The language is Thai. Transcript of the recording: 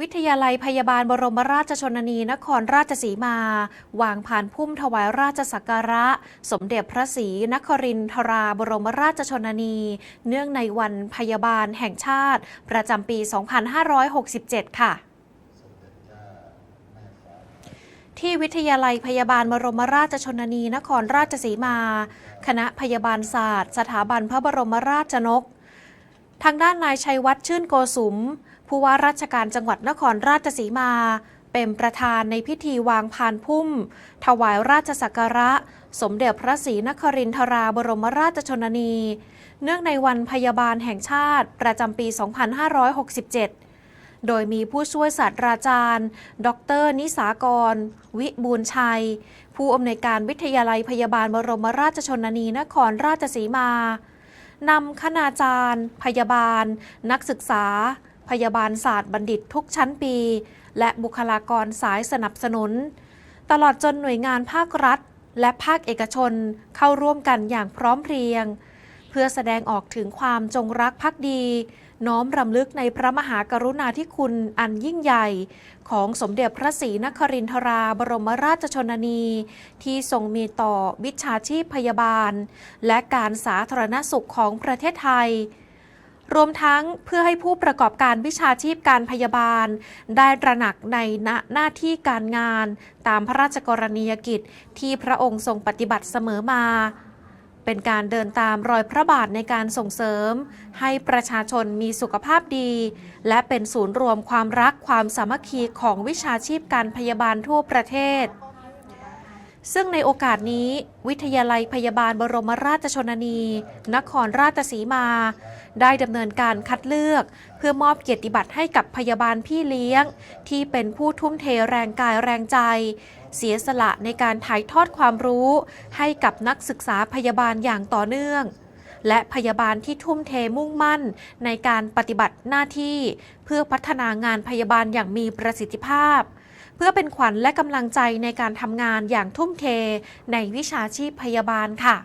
วิทยาลัยพยาบาลบรมราชชนนีนครราชสีมา วางผ่านพุ่มถวายราชสักการะ สมเด็จพระศรีนครินทราบรมราชชนนี เนื่องในวันพยาบาลแห่งชาติ ประจำปี 2567 ค่ะที่วิทยาลัยพยาบาลบรมราชชนนีนครราชสีมา คณะพยาบาลศาสตร์ สถาบันพระบรมราชนก ทางด้านนายชัยวัฒน์ชื่นโกสุม ผู้ว่าราชการจังหวัดนครราชสีมา เป็นประธานในพิธีวางพานพุ่ม ถวายราชสักการะ สมเด็จพระศรีนครินทราบรมราชชนนี เนื่องในวันพยาบาลแห่งชาติประจำปี 2567โดยมีผู้ช่วยศาสตราจารย์ ดร นิสากร วิบูลชัย ผู้อำนวยการวิทยาลัยพยาบาลบรมราชชนนีนครราชสีมานำคณาจารย์ พยาบาล นักศึกษา พยาบาลศาสตร์บัณฑิตทุกชั้นปี และบุคลากรสายสนับสนุน ตลอดจนหน่วยงานภาครัฐ และภาคเอกชนเข้าร่วมกันอย่างพร้อมเพรียง เพื่อแสดงออกถึงความจงรักภักดี น้อมรำลึกในพระมหากรุณาธิคุณอันยิ่งใหญ่ ของสมเด็จพระศรีนครินทราบรมราชชนนี ที่ทรงมีต่อวิชาชีพพยาบาล และการสาธารณสุขของประเทศไทย รวมทั้งเพื่อให้ผู้ประกอบการวิชาชีพการพยาบาล ได้ตระหนักในหน้าหน้าที่การงาน ตามพระราชกรณียกิจที่พระองค์ทรงปฏิบัติเสมอมา เป็นการเดินตามรอยพระบาทในการส่งเสริม ให้ประชาชนมีสุขภาพดี และเป็นศูนย์รวมความรักความสามัคคีของวิชาชีพการพยาบาลทั่วประเทศ ซึ่งในโอกาสนี้ วิทยาลัยพยาบาลบรมราชชนนี นครราชสีมา ได้ดำเนินการคัดเลือก เพื่อมอบเกียรติบัตรให้กับพยาบาลพี่เลี้ยง ที่เป็นผู้ทุ่มเทแรงกายแรงใจ เสียสละในการถ่ายทอดความรู้ ให้กับนักศึกษาพยาบาลอย่างต่อเนื่อง และพยาบาลที่ทุ่มเทมุ่งมั่น ในการปฏิบัติหน้าที่ เพื่อพัฒนางานพยาบาลอย่างมีประสิทธิภาพ เพื่อเป็นขวัญและกำลังใจในการทำงานอย่างทุ่มเทในวิชาชีพพยาบาลค่ะ